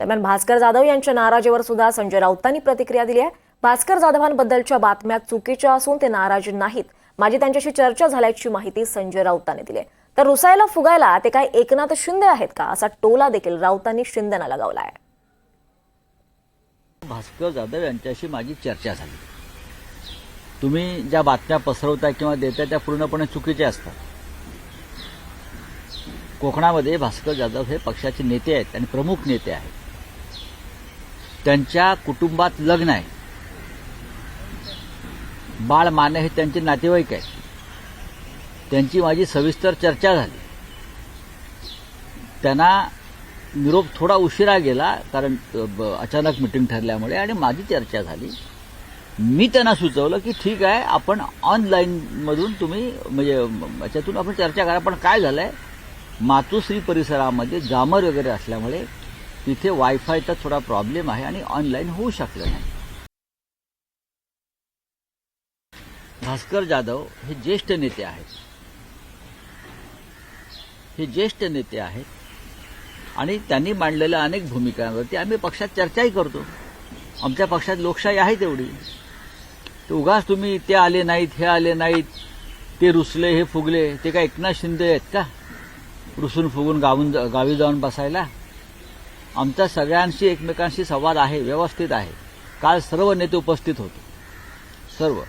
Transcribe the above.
दरम्यान भास्कर जाधव यांच्या नाराजीवर सुद्धा संजय राऊतांनी प्रतिक्रिया दिली आहे. भास्कर जाधवांबद्दलच्या बातम्या चुकीच्या असून ते नाराज नाहीत. माझी त्यांच्याशी चर्चा झाल्याची माहिती संजय राऊतांनी दिली आहे. तर रुसायला फुगायला ते काय एकनाथ शिंदे आहेत का? असा टोला देखील राऊतांनी शिंदेना लगावला आहे. भास्कर जाधव यांच्याशी माझी चर्चा झाली. तुम्ही ज्या बातम्या पसरवता किंवा देता त्या पूर्णपणे चुकीच्या असतात. कोकणामध्ये भास्कर जाधव हे पक्षाचे नेते आहेत आणि प्रमुख नेते आहेत. त्यांच्या कुटुंबात लग्न आहे. बाळ माने हे त्यांचे नातेवाईक आहेत त्यांची माझी सविस्तर चर्चा झाली. त्यांना निरोप थोडा उशिरा गेला कारण ब- अचानक मिटिंग ठरल्यामुळे आणि माझी चर्चा झाली. मी त्यांना सुचवलं की ठीक आहे आपण ऑनलाईनमधून तुम्ही म्हणजे याच्यातून आपण चर्चा करा पण काय झालंय? मातोश्री परिसरामध्ये जामर वगैरे असल्यामुळे तिथे वायफायचा थोडा प्रॉब्लेम आहे आणि ऑनलाईन होऊ शकलं नाही. भास्कर जाधव हे ज्येष्ठ नेते आहेत. हे ज्येष्ठ नेते आहेत. आणि त्यांनी मांडलेल्या अनेक भूमिकांवरती आम्ही पक्षात चर्चाही करतो. आमच्या पक्षात लोकशाही आहे तेवढी. तर उगाच तुम्ही ते आले नाहीत हे आले नाहीत ते रुसले हे फुगले ते काय एकनाथ शिंदे आहेत का? रुसून फुगून गावून गावी जाऊन बसायला? आमचा सगळ्यांशी एकमेकांशी संवाद आहे व्यवस्थित आहे. काल सर्व नेते उपस्थित होते. सर्व.